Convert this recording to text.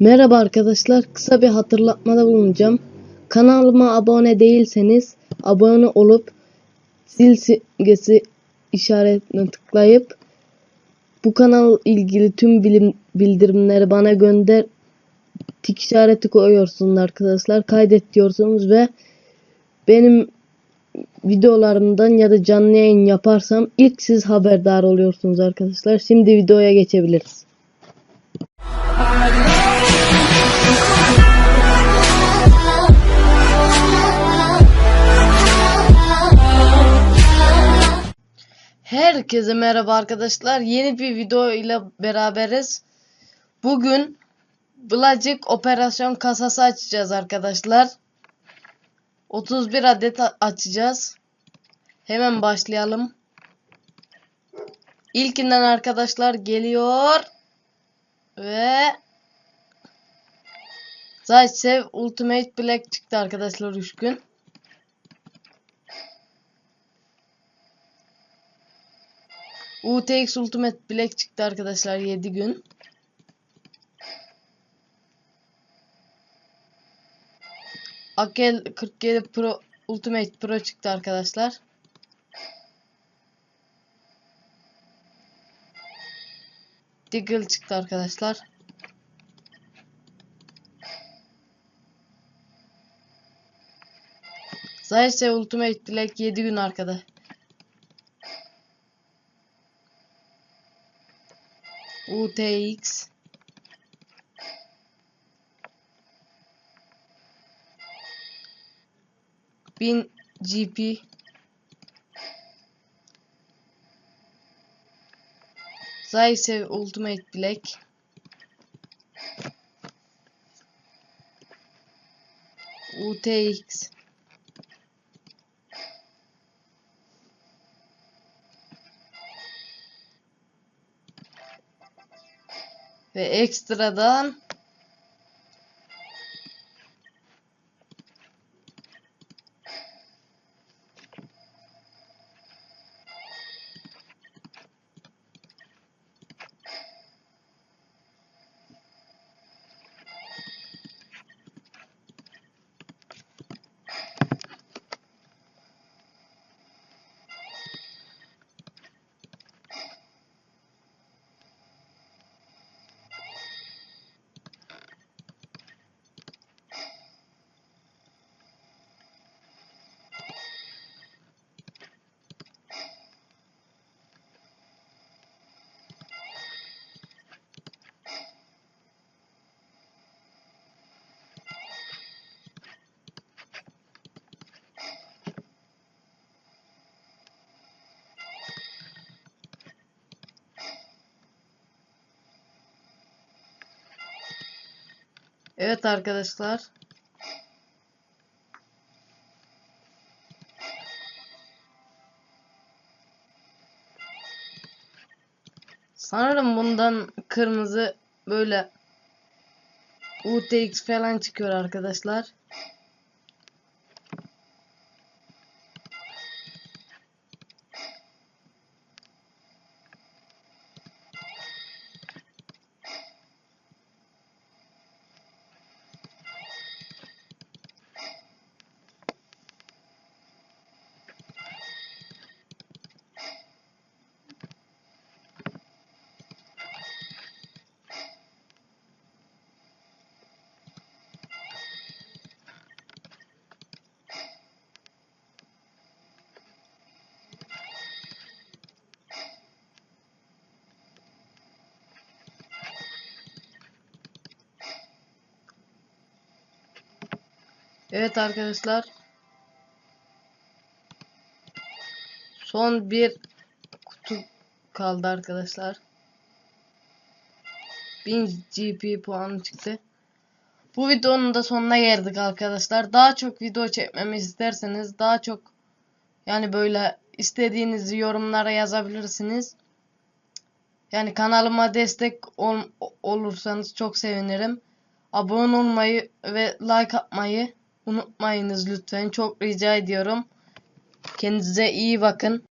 Merhaba arkadaşlar, kısa bir hatırlatmada bulunacağım. Kanalıma abone değilseniz abone olup zil simgesi işaretine tıklayıp bu kanal ilgili tüm bilim bildirimleri bana gönder tik işareti koyuyorsunuz arkadaşlar. Kaydet diyorsunuz ve benim videolarımdan ya da canlı yayın yaparsam ilk siz haberdar oluyorsunuz arkadaşlar. Şimdi videoya geçebiliriz. Herkese merhaba arkadaşlar. Yeni bir video ile beraberiz. Bugün Blacik operasyon kasası açacağız arkadaşlar. 31 adet açacağız. Hemen başlayalım. İlkinden arkadaşlar geliyor. Ve Zaitsev Ultimate Black çıktı arkadaşlar 3 gün. UTX Ultimate Black çıktı arkadaşlar 7 gün. Akel 47 Pro Ultimate Pro çıktı arkadaşlar. Diggle çıktı arkadaşlar. Zayse Ultimate Black 7 gün arkada. UTX bin GP Zaitsev Ultimate Black. UTX ve ekstradan Evet arkadaşlar. Sanırım bundan kırmızı böyle UTX falan çıkıyor arkadaşlar. Evet arkadaşlar. Son bir kutu kaldı arkadaşlar. 1000 GP puanı çıktı. Bu videonun da sonuna geldik arkadaşlar. Daha çok video çekmemi isterseniz daha çok yani böyle istediğiniz yorumlara yazabilirsiniz. Yani kanalıma destek ol olursanız çok sevinirim. Abone olmayı ve like atmayı unutmayınız lütfen. Çok rica ediyorum. Kendinize iyi bakın.